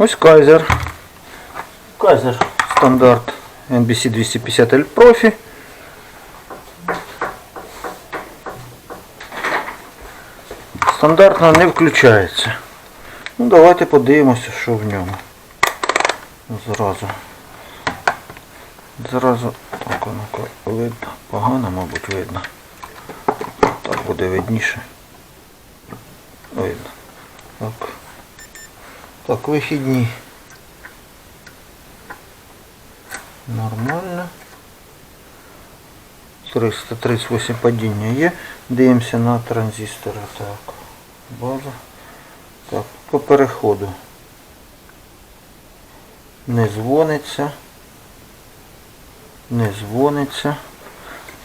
Ось Кайзер. Кайзер стандарт NBC 250L Profi. Стандартно не включається. Ну давайте подивимося, що в ньому. Зразу. Зразу так воно видно. Погано, мабуть, видно. Так буде видніше. Видно. Так. Так, вихідні. Нормально. 338 падіння є. Дивимося на транзистори. Так. База. Так, по переходу. Не дзвониться. Не дзвониться.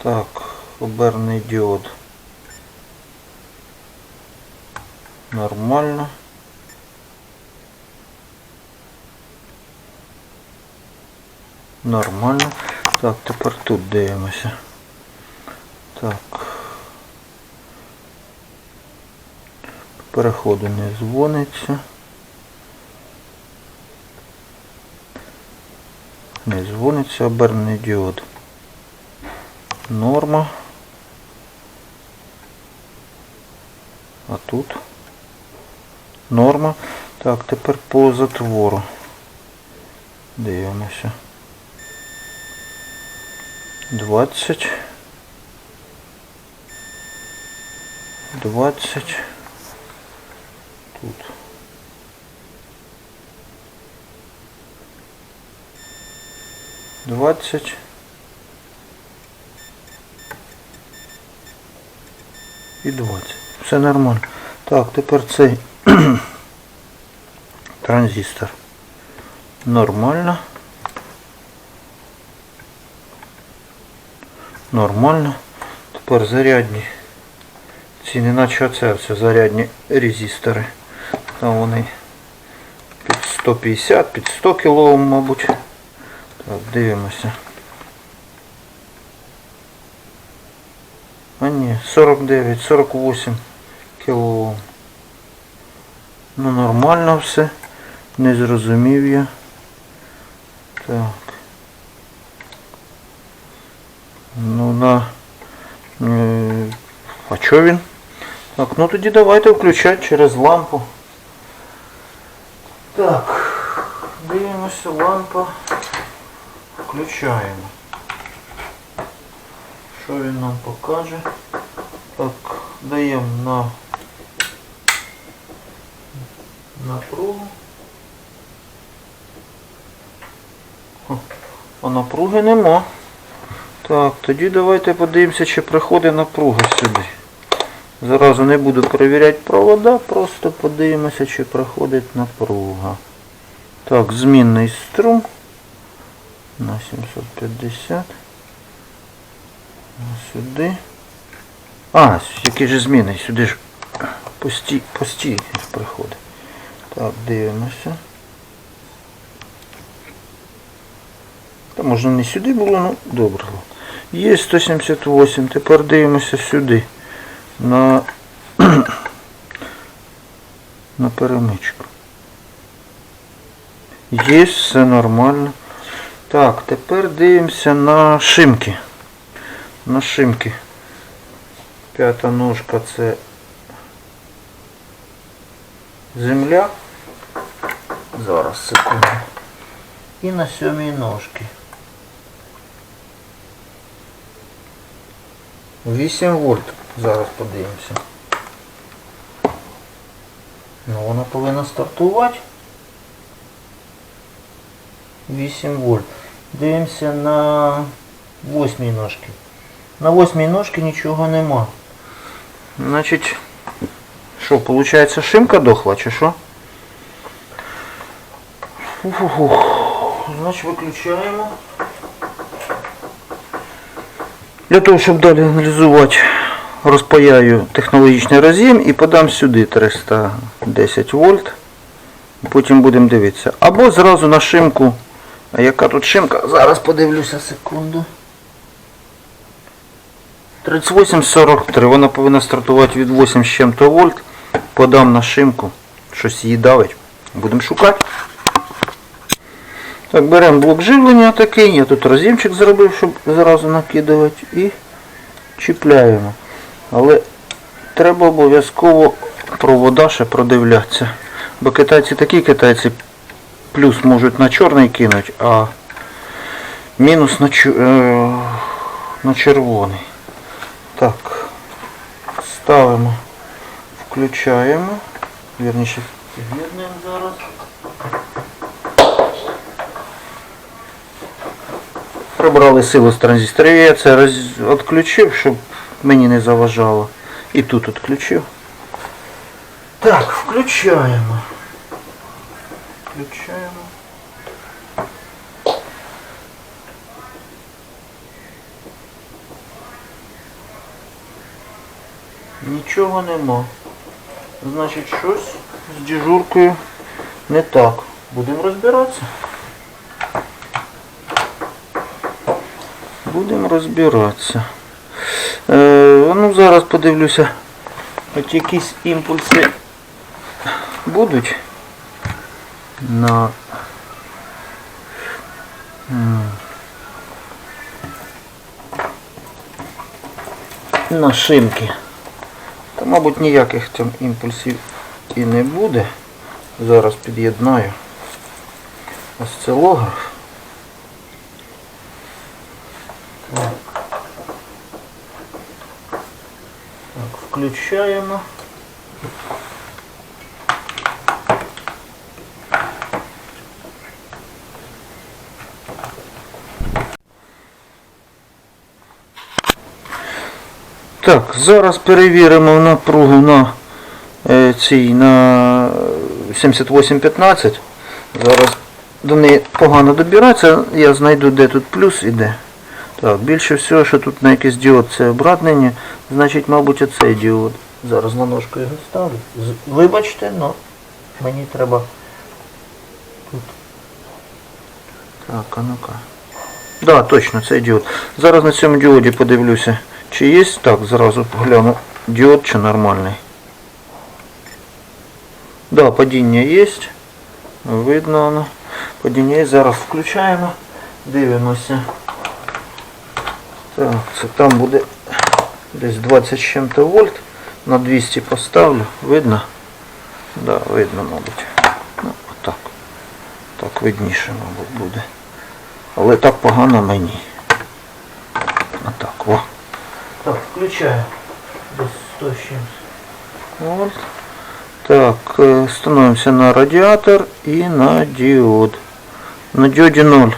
Так, оберний діод. Нормально. Нормально. Так, тепер тут дивимося. Так. Переходу не дзвониться. Не дзвониться оберний діод. Норма. А тут норма. Так, тепер по затвору. Дивимося. 20. 20. Тут. Двадцять. І 20. Все нормально. Так, тепер цей транзистор. Нормально. Нормально. Тепер зарядні. Ці не наче оце все зарядні резистори. Там вони під 150, під 100 кОм, мабуть. Так, дивимося. А ні, 49, 48 кОм. Ну нормально все. Не зрозумів я. Так. Ну на... Е, чо він? Так, ну тоді давайте включати через лампу. Так, дивимося, лампа. Включаємо. Що він нам покаже? Так, даємо на напругу. А напруги нема. Так, тоді давайте подивимося, чи приходить напруга сюди. Зразу не буду перевіряти провода, просто подивимося, чи приходить напруга. Так, змінний струм на 750. Сюди. А, який же змінний, сюди ж постій, постій приходить. Так, дивимося. Та можна не сюди було, ну добре. Є 178. Тепер дивимося сюди. На, на перемичку. Є, все нормально. Так, тепер дивимося на шимки. На шимки. П'ята ножка це земля. Зараз секунду. І на сьомій ножки. 8 вольт. Зараз подивимося. Ну вона повинна стартувати. 8 вольт. Дивимося на 8 ножки. На 8 ножки нічого нема. Значить, що, виходить шимка дохла чи що? Значить виключаємо. Для того, щоб далі аналізувати, розпаяю технологічний роз'єм і подам сюди 310 вольт. Потім будемо дивитися. Або зразу на шимку. А яка тут шимка? Зараз подивлюся секунду. 3843. Вона повинна стартувати від 8 з чим-то вольт. Подам на шимку. Щось її давить. Будемо шукати. Так, беремо блок живлення такий, я тут роз'ємчик зробив, щоб зразу накидувати і чіпляємо. Але треба обов'язково провода ще продивлятися. Бо китайці такі китайці плюс можуть на чорний кинуть, а мінус на, чу- е, на червоний. Так, ставимо, включаємо. Вірніше, з'єднуємо зараз. Прибрали силу з транзисторів. Я це роз... відключив, щоб мені не заважало. І тут відключив. Так, включаємо. Включаємо. Нічого нема. Значить, щось з дежуркою не так. Будемо розбиратися. Будемо розбиратися. Е, ну, зараз подивлюся, от якісь імпульси будуть на на шинки. Та, мабуть, ніяких там імпульсів і не буде. Зараз під'єднаю осцилограф. Так. Так, включаємо. Так, зараз перевіримо напругу на е, цій на 7815. Зараз до неї погано добиратися, я знайду де тут плюс і де. Так, більше всього, що тут на якийсь діод це обратнення, значить, мабуть, оцей діод. Зараз на ножку його ставлю. Вибачте, але мені треба тут. Так, а ну-ка. Да, точно, цей діод. Зараз на цьому діоді подивлюся, чи є. Так, зразу погляну. Діод чи нормальний. Да, падіння є. Видно воно. Падіння є. Зараз включаємо. Дивимося. Так, це там буде десь 20 з чим-то вольт. На 200 поставлю. Видно? Да, видно, мабуть. Ну, отак. Так видніше, мабуть, буде. Але так погано мені. Отак, о. Так, включаю. Десь 100 з чимось. Вольт. Так, е, становимося на радіатор і на діод. На діоді 0.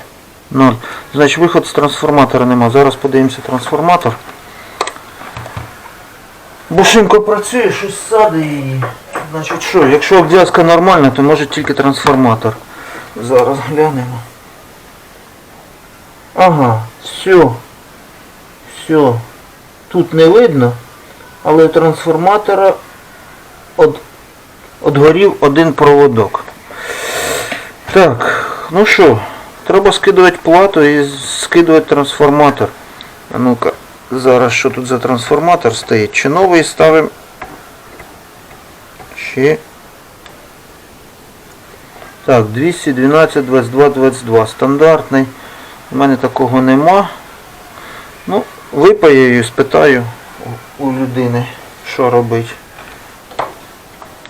0. Значить виход з трансформатора нема. Зараз подивимося трансформатор. Бушинко працює, щось сади її. Значить що, якщо обв'язка нормальна, то може тільки трансформатор. Зараз глянемо. Ага, все. Все. Тут не видно, але трансформатора от, отгорів один проводок. Так, ну що, треба скидувати плату і скидувати трансформатор. А ну-ка, зараз що тут за трансформатор стоїть? Чи новий ставимо? Чи... Так, 212, 22, 22. Стандартний. У мене такого нема. Ну, випаю і спитаю у- людини, що робить.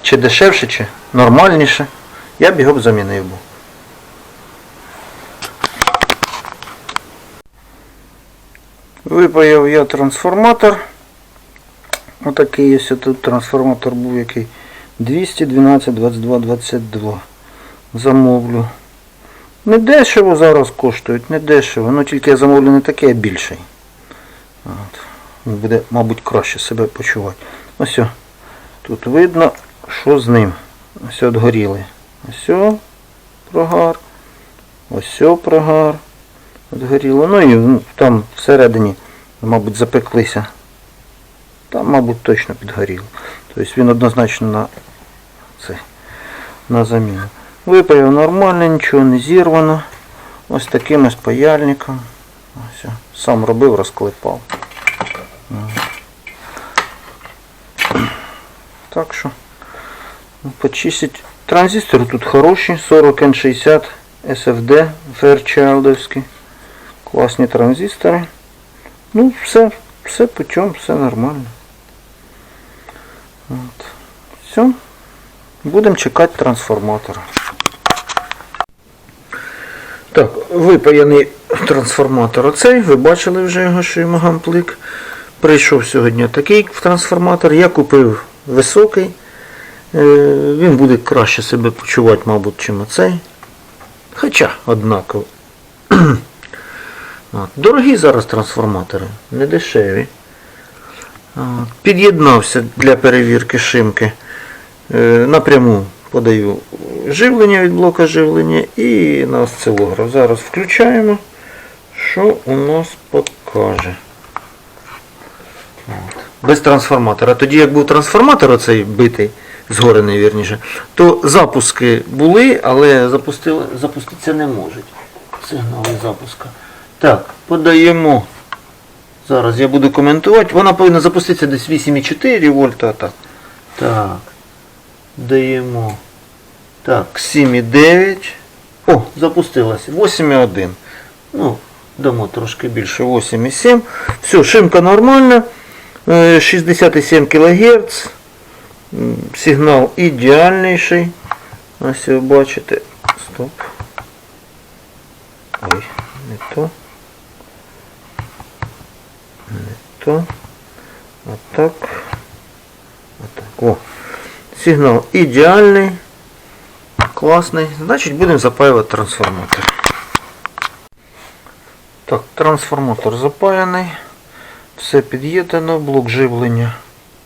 Чи дешевше, чи нормальніше. Я б його б замінив Випаяв я трансформатор. Отакий ось тут трансформатор був який. 212, 22, 22. Замовлю. Не дешево зараз коштують, не дешево. Ну тільки я замовлю не такий, а більший. От. Буде, мабуть, краще себе почувати. Ось. Тут видно, що з ним. Ось отгоріли. Ось о, прогар. Ось прогар. Отгоріло. Ну і там всередині, мабуть, запеклися. Там, мабуть, точно підгоріло. Тобто він однозначно на це, на заміну. Випаяв нормально, нічого не зірвано. Ось таким ось паяльником. Ось, сам робив, розклепав. Так що ну, почистить. Транзистори тут хороші, 40N60 SFD Fairchildовські. Класні транзистори. Ну, все, все путем, все нормально. От. Все. Будемо чекати трансформатора. Так, випаяний трансформатор оцей. Ви бачили вже його, що йому гамплик. Прийшов сьогодні такий трансформатор. Я купив високий. Е, Він буде краще себе почувати, мабуть, чим оцей. Хоча однаково. Дорогі зараз трансформатори, не дешеві. Під'єднався для перевірки шимки. Е, Напряму подаю живлення від блока живлення і на осцилограф. Зараз включаємо, що у нас покаже. Без трансформатора. Тоді як був трансформатор оцей битий, згорений вірніше, то запуски були, але запуститися не можуть. Сигнали запуска. Так, подаємо. Зараз я буду коментувати. Вона повинна запуститися десь 8,4 вольта. Так. Так. Даємо. Так, 7,9. О, запустилася. 8,1. Ну, дамо трошки більше 8,7. Все, шимка нормальна. Е, 67 кГц. М, Сигнал ідеальніший. Ось ви бачите. Стоп. Ой, не то. Не то. Отак. Отак. О. Сигнал ідеальний. Класний. Значить будемо запаювати трансформатор. Так, трансформатор запаяний. Все під'єднано, блок живлення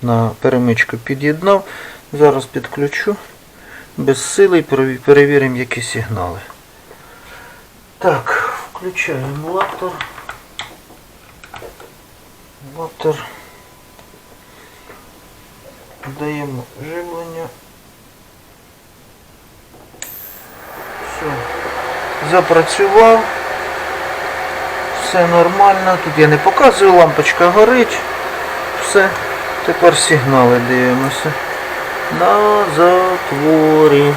на перемичку під'єднав. Зараз підключу без сили перевіримо, які сигнали. Так, включаємо лаптор. Лаптор. Даємо живлення. Все. Запрацював. Все нормально. Тут я не показую, лампочка горить. Все. Тепер сигнали дивимося. На затворі.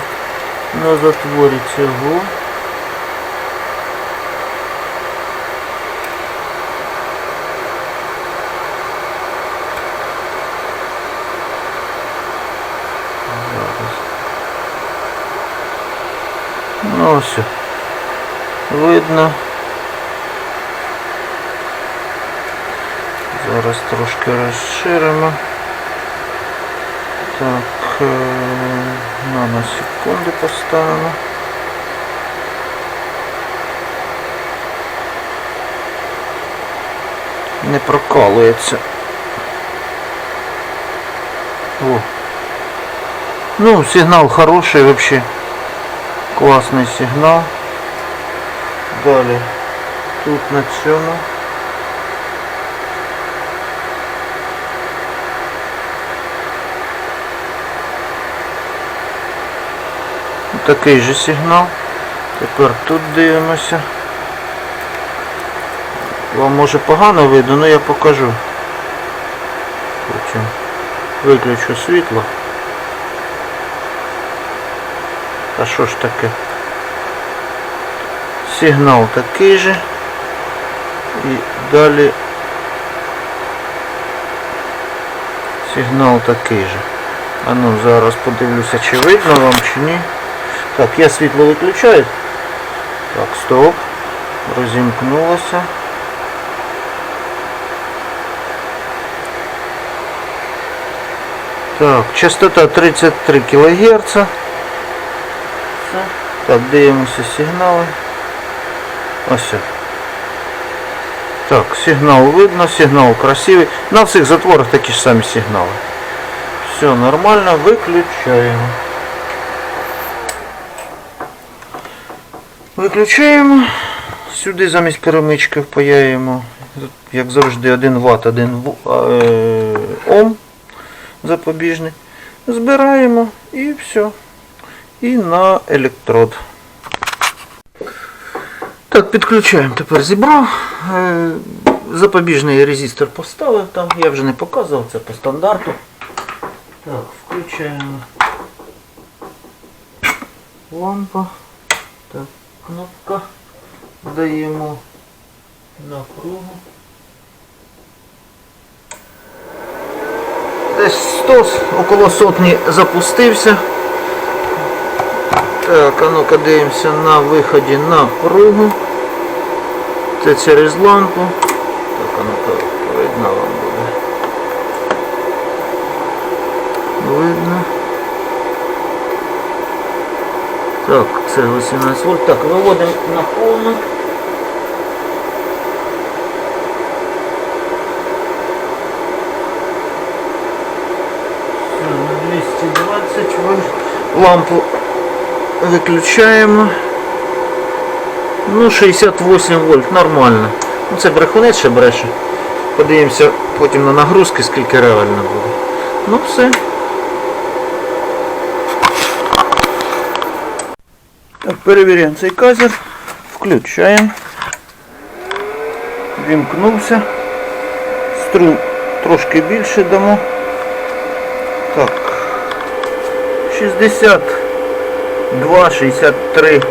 На затворі цього. Зараз. Ну ось. Видно. Зараз трошки розширимо. Так, е, наносекунди поставимо. Не прокалується. О. Ну, сигнал хороший вообще. Классный сигнал. Далі. Тут на цьому. Такий же сигнал. Тепер тут дивимося. Вам може погано видно, але я покажу. Потім виключу світло. Та що ж таке? Сигнал такий же. І далі сигнал такий же. А ну зараз подивлюся, чи видно вам, чи ні. Так, я світло виключаю. Так, стоп. Розімкнулося. Так, частота 33 кГц. Так, дивимося сигнали. Ось. Так, сигнал видно, сигнал красивий. На всіх затворах такі ж самі сигнали. Все нормально, виключаємо. Виключаємо. Сюди замість перемички впаяємо, як завжди, 1 Вт, 1 е, Ом запобіжний. Збираємо і все. І на електрод. Так, підключаємо тепер зібрав. Е, Запобіжний резистор поставив там, я вже не показував, це по стандарту. Так, включаємо лампа. Так. кнопка. Даємо напругу. Десь 100, около сотні запустився. Так, а ну-ка дивимося на виході напругу. Це через лампу. Так, а ну-ка видно вам буде. Видно. Так, це 18 вольт. Так, виводимо на повну. Все, на 220 вольт. Лампу виключаємо. Ну, 68 вольт, нормально. Ну, це брехунець ще бреше. Подивимося потім на нагрузки, скільки реально буде. Ну все. Так, перевіряємо цей казер. Включаємо. Вімкнувся. Струм трошки більше дамо. Так. 62-63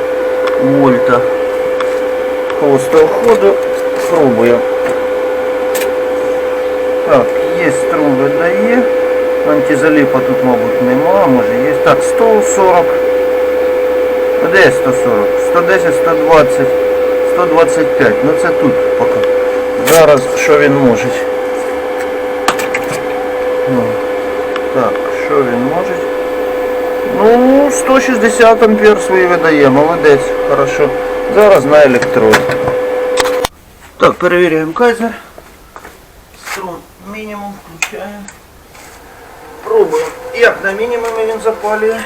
вольта холостого ходу. Пробуємо. Так, є струм видає. Антизаліпа тут, мабуть, нема, може є. Так, 140. Де 140? 110, 120, 125. Ну це тут поки. Зараз що він може. Ну, так, що він може? Ну, 160 ампер свої видає, молодець, хорошо. Зараз на електрод. Так, перевіряємо кайзер. Струн мінімум включаємо. Пробуємо, як на мінімумі він запалює.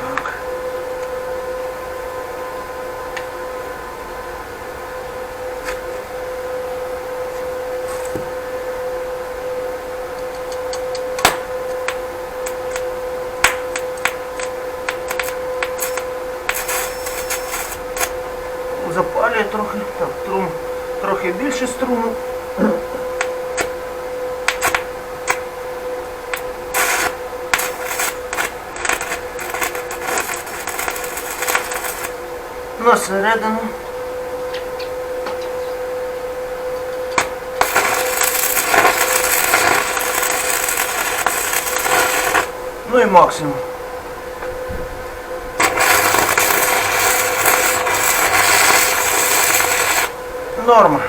Так. Запалює трохи. Так, струм, трохи більше струму. На середину. Ну і максимум. Норма.